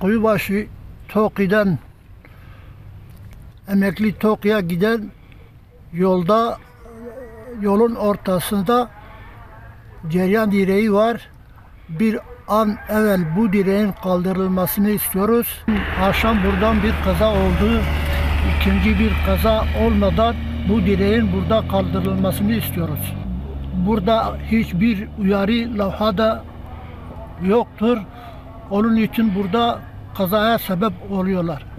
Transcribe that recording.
Kuyubaşı Toki'den emekli Toki'ye giden yolda yolun ortasında ceryan direği var. Bir an evvel bu direğin kaldırılmasını istiyoruz. Akşam buradan bir kaza oldu. İkinci bir kaza olmadan bu direğin burada kaldırılmasını istiyoruz. Burada hiçbir uyarı levhada yoktur. Onun için burada kazaya sebep oluyorlar.